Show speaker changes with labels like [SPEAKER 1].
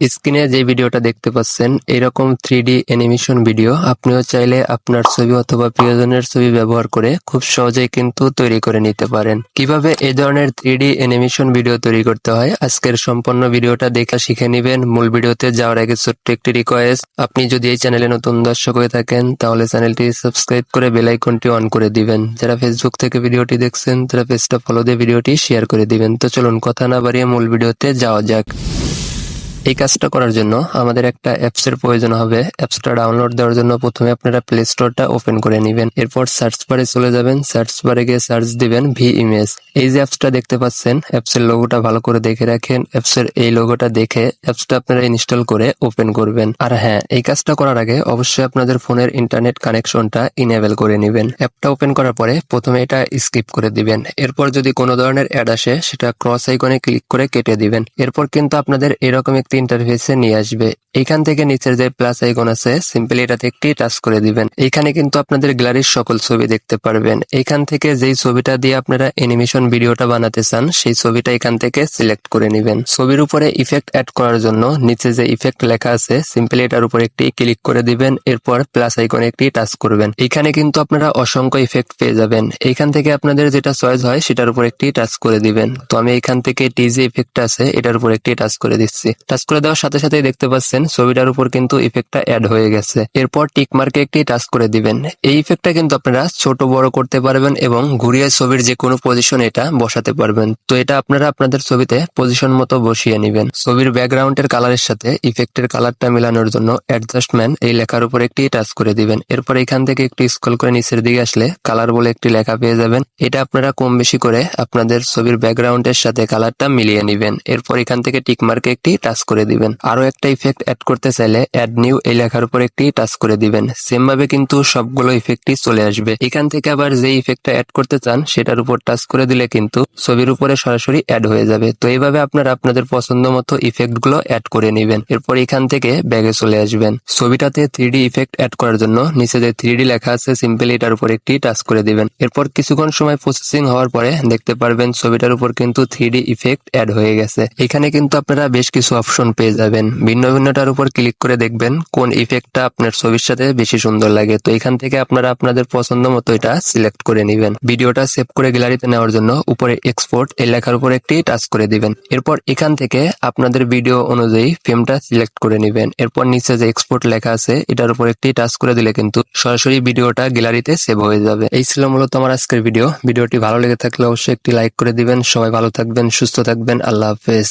[SPEAKER 1] স্ক্রিনে যে ভিডিওটা দেখতে পাচ্ছেন, এরকম থ্রি ডি অ্যানিমেশন ভিডিও আপনিও চাইলে আপনার ছবি অথবা প্রিয়জনের ছবি ব্যবহার করে খুব সহজেই কিন্তু তৈরি করে নিতে পারেন। কীভাবে এই ধরনের থ্রি ডি অ্যানিমেশন ভিডিও তৈরি করতে হয়, আজকের সম্পূর্ণ ভিডিওটা দেখে শিখে নেবেন। মূল ভিডিওতে যাওয়ার আগে ছোট্ট একটি রিকোয়েস্ট আপনি যদি এই চ্যানেলে নতুন দর্শক হয়ে থাকেন, তাহলে চ্যানেলটি সাবস্ক্রাইব করে বেল আইকনটি অন করে দিবেন। যারা ফেসবুক থেকে ভিডিওটি দেখছেন, তারা পেজটা ফলো দিয়ে ভিডিওটি শেয়ার করে দিবেন। তো চলুন, কথা না বাড়িয়ে মূল ভিডিওতে যাওয়া যাক। এই কাজটা করার জন্য আমাদের একটা অ্যাপস এর প্রয়োজন হবে। অ্যাপসটা ডাউনলোড দেওয়ার জন্য প্রথমে আপনারা প্লে স্টোরটা ওপেন করে নেবেন। এরপর সার্চ বারে চলে যাবেন। সার্চ বারে গিয়ে সার্চ দিবেন ভি ইমেজ এই যে অ্যাপসটা দেখতে পাচ্ছেন অ্যাপস এর লোগোটা ভালো করে দেখে রাখেন। অ্যাপস এর এই লোগোটা দেখে অ্যাপসটা আপনারা ইনস্টল করে ওপেন করবেন। আর হ্যাঁ এই কাজটা করার আগে অবশ্যই আপনাদের ফোনের ইন্টারনেট কানেকশনটা ইনেবল করে নেবেন। অ্যাপটা ওপেন করার পরে প্রথমে এটা স্কিপ করে দিবেন। এরপর যদি কোনো ধরনের অ্যাড আসে, সেটা ক্রস আইকনে ক্লিক করে কেটে দিবেন। এরপর কিন্তু আপনাদের এরকম একটি ইন্টারফেসে নিয়ে আসবে। এইখান থেকে নিচের যে প্লাস আইকন আছে সিম্পলি এটাতে একটি টাচ করে দিবেন। এইখানে কিন্তু আপনাদের গ্যালারির সকল ছবি দেখতে পারবেন। এইখান থেকে যেই ছবিটা দিয়ে আপনারা অ্যানিমেশন ভিডিওটা বানাতে চান, সেই ছবিটা এখান থেকে সিলেক্ট করে নেবেন। ছবির উপরে ইফেক্ট অ্যাড করার জন্য নিচে যে ইফেক্ট লেখা আছে সিম্পলি এটার উপর একটি ক্লিক করে দিবেন, এরপর প্লাস আইকনে একটি টাচ করবেন। এখানে কিন্তু আপনারা অসংখ্য ইফেক্ট পেয়ে যাবেন। এইখান থেকে আপনাদের যেটা চয়েস হয়, সেটার উপর একটি টাচ করে দিবেন। তো আমি এখান থেকে টি যে ইফেক্ট আছে, এটার উপর একটি টাচ করে দিচ্ছি। টাচ করে দেওয়ার সাথে সাথে দেখতে পাচ্ছেন ছবিটার উপর কিন্তু ইফেক্টটা অ্যাড হয়ে গেছে। এরপর টিক মার্কে একটি টাচ করে দিবেন। এই ইফেক্টটা কিন্তু আপনারা ছোট, বড় করতে পারবেন এবং ঘুরিয়ে ছবির যে কোনো পজিশন এটা বসাতে পারবেন। তো এটা আপনারা আপনাদের ছবিতে পজিশন মতো বসিয়ে নেবেন। ছবির ব্যাকগ্রাউন্ডের কালারের সাথে ইফেক্টের কালারটা মেলানোর জন্য অ্যাডজাস্টমেন্ট এই লেখার উপর একটি টাচ করে দিবেন। এরপর এখান থেকে একটু স্ক্রল করে নিচের দিকে আসলে কালার বলে একটি লেখা পেয়ে যাবেন। এটা আপনারা কম বেশি করে আপনাদের ছবির ব্যাকগ্রাউন্ডের সাথে কালারটা মিলিয়ে নেবেন। এরপর এখান থেকে টিক মার্কে একটি টাচ করে দিবেন। আরও একটা ইফেক্ট অ্যাড করতে চাইলে অ্যাড নিউ এই লেখার উপর একটি টাচ করে দিবেন। সেম ভাবে কিন্তু সবগুলো ইফেক্টই চলে আসবে। এখান থেকে আবার যে ইফেক্টটা অ্যাড করতে চান, সেটার উপর টাচ করে দিলে কিন্তু ছবির উপরে সরাসরি অ্যাড হয়ে যাবে। তো এইভাবে আপনারা আপনাদের পছন্দ মতো ইফেক্টগুলো অ্যাড করে নেবেন। এরপর এখান থেকে ব্যাগে চলে আসবেন। ছবিটাতে থ্রি ইফেক্ট অ্যাড করার জন্য নিচে যে থ্রি লেখা আছে সিম্পলি এটার উপর একটি টাচ করে দিবেন। এরপর কিছুক্ষণ সময় প্রসেসিং হওয়ার পরে দেখতে পারবেন ছবিটার উপর কিন্তু থ্রি ইফেক্ট অ্যাড হয়ে গেছে। এখানে কিন্তু আপনারা বেশ কিছু অপশন পেয়ে যাবেন। ভিন্ন ভিন্নটার উপর ক্লিক করে দেখবেন কোন ইফেক্টটা আপনার ছবির সাথে বেশি সুন্দর লাগে। তো এখান থেকে আপনারা আপনাদের পছন্দ মতো এটা সিলেক্ট করে নেবেন। ভিডিওটা সেভ করে গ্যালারিতে নেওয়ার জন্য উপরে এক্সপোর্ট এই লেখার উপর একটি টাচ করে দিবেন। এরপর এখান থেকে আপনাদের ভিডিও অনুযায়ী ফ্রেমটা সিলেক্ট করে নেবেন। এরপর নিচে যে এক্সপোর্ট লেখা আছে, এটার উপর একটি টাচ করে দিলে কিন্তু সরাসরি ভিডিওটা গ্যালারিতে সেভ হয়ে যাবে। এই ছিল মূলত আমার আজকের ভিডিও ভিডিওটি ভালো লেগে থাকলে অবশ্যই একটি লাইক করে দিবেন। সবাই ভালো থাকবেন, সুস্থ থাকবেন। আল্লাহ হাফেজ।